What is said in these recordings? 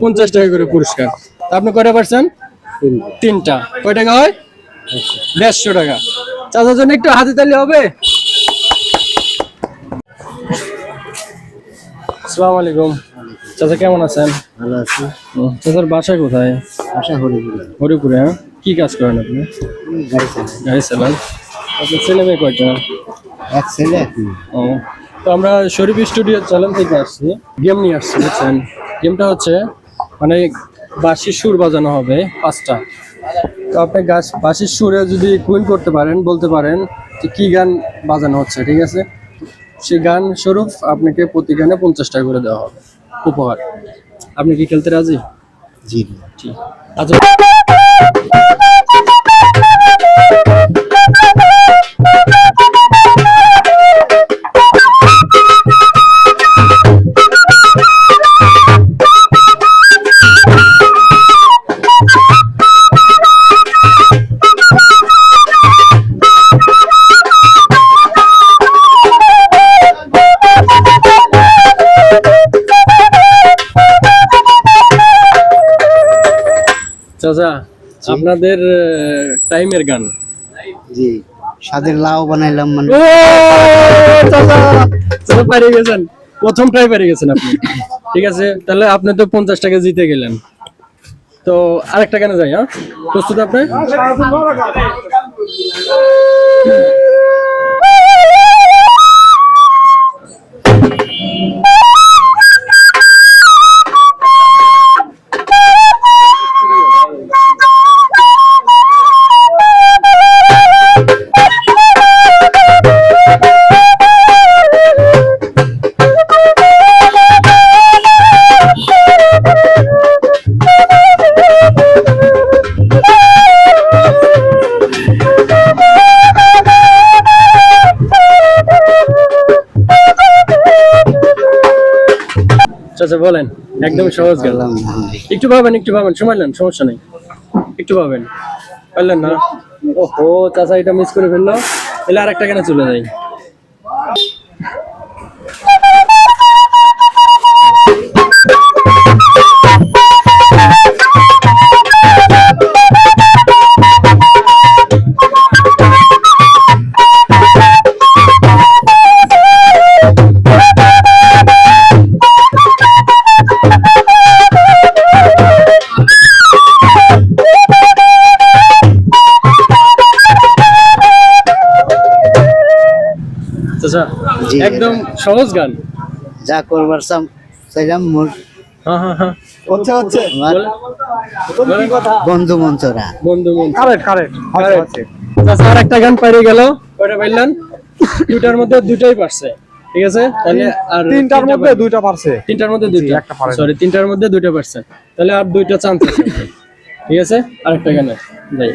পঞ্চাশ টাকা করে পুরস্কার। আপনি কয়টা পারছেন? তিনটা। কয় টাকা হয়? দেড়শো টাকা। চাচার জন্য একটু হাতে তালি হবে? আসসালামু আলাইকুম। চাচা কেমন আছেন? ভালো আছি। চাচার কোথায়? হরিপুরে। হ্যাঁ? কি কাজ করেন আপনি? গাড়ি চালাই গাড়ি চালান। আপনার ছেলে মেয়ে কয়টা এক ছেলে। ও তো আমরা শরীফ স্টুডিও চ্যানেল থেকে আসছি। গেম নিয়ে আসছি বুঝছেন? গেমটা হচ্ছে মানে বাঁশির সুর বাজানো হবে পাঁচটা। তো আপনি গাছ বাঁশির সুরে যদি কুইন করতে পারেন বলতে পারেন যে কি গান বাজানো হচ্ছে ঠিক আছে? সে গান স্বরূপ আপনাকে প্রতি গানে পঞ্চাশ টাকা করে দেওয়া হবে। উপহার। আপনি কি খেলতে রাজি? জি। ঠিক। আচ্ছা। চাচা আপনাদের টাইমের গান। জি সাদের লাউ বানাইলাম মানে। ও চাচা চাচা পারি গেছেন। প্রথম ট্রাই পেরে গেছেন আপনি। ঠিক আছে তাহলে আপনি তো পঞ্চাশ টাকা জিতে গেলেন। তো আরেকটা গানে যাই হ্যাঁ? প্রস্তুত আপনি চাচা বলেন। একদম সহজ গেল। একটু ভাবেন একটু ভাবেন। সময় নেন সমস্যা নেই। একটু ভাবেন। পারলেন না? ওহো চাচা এটা মিস করে ফেলল। তাহলে আর একটা কেন চলে যাই চাচা একদম সহজ গান। যা করবার চাইলাম মোর। হ্যাঁ হ্যাঁ হ্যাঁ হচ্ছে হচ্ছে। বন্ধু মঞ্চরা। বন্ধু বন্ধু কারেক্ট কারেক্ট হচ্ছে আর একটা গান গেল। কয়টা পাইলেন দুটার মধ্যে দুটাই পারছে। ঠিক আছে? তাহলে আর তিনটার মধ্যে দুইটা পারছে। তিনটার মধ্যে দুইটা। একটা। সরি তিনটার মধ্যে দুইটা পারছেন তাহলে আর দুইটা চান্স আছে। ঠিক আছে? আরেকটা গানে। যাই।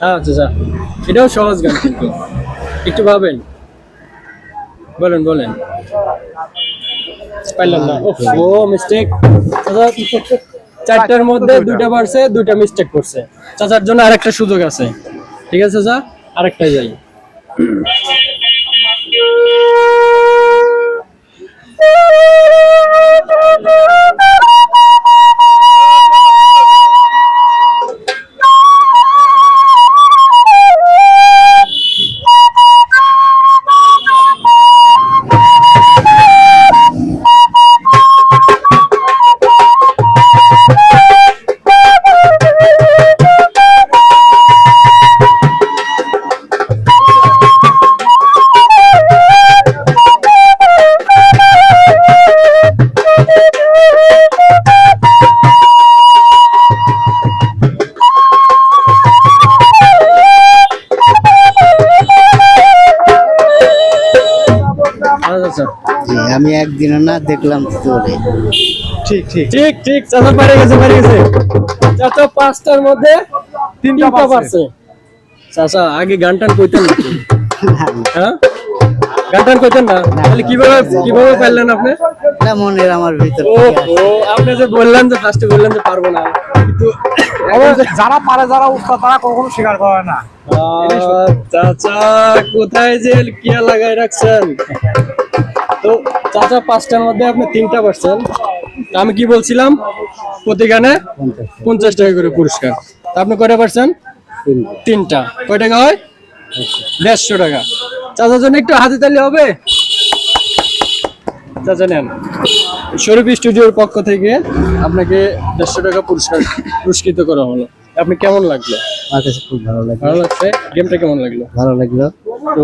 হ্যাঁ চাচা এটাও সহজ গান কিন্তু। একটু ভাবেন। বলেন বলেন। পাইলাম না। ও মিস্টেক চারটার মধ্যে দুইটা পারছে দুইটা মিস্টেক করছে। চাচার জন্য আরেকটা সুযোগ আছে। ঠিক আছে, চাচা? আরেকটাই যাই। আমি একদিনও না দেখলাম তোরে। ঠিক ঠিক। ঠিক ঠিক চাচা পারে গেছে পারে গেছে। চাচা পাঁচটার মধ্যে তিনটা পারছে। চাচা আগে গান টান কইতেন না হ্যাঁ? গান টান কইতেন না? তাহলে কীভাবে কীভাবে পারলেন আপনি? এটা মনের আমার ভিতর ও আপনি যে বললেন যে ফার্স্টে বললেন যে পারব না কিন্তু যারা পারে যারা উস্তাদ তারা কখনো স্বীকার করে না। আহ, চাচা কোথায় যে কিয়া লাগাই রাখছেন? তো চাচা পাঁচটার মধ্যে আপনি তিনটা পারছেন। তা আমি কি বলছিলাম? প্রতি গানে পঞ্চাশ টাকা করে পুরস্কার। আপনি কয়টা পারছেন? তিনটা। কয় টাকা হয়? দেড়শো টাকা। চাচার জন্য একটু হাতে তালি হবে? চাচা নেন। শরীফ স্টুডিওর পক্ষ থেকে আপনাকে দেড়শো টাকা পুরস্কার পুরস্কৃত করা হলো। আপনি কেমন লাগল? আমার কাছে খুব ভালো লাগল। ভালো লাগছে? গেমটা কেমন লাগল? ভালো লাগল। তো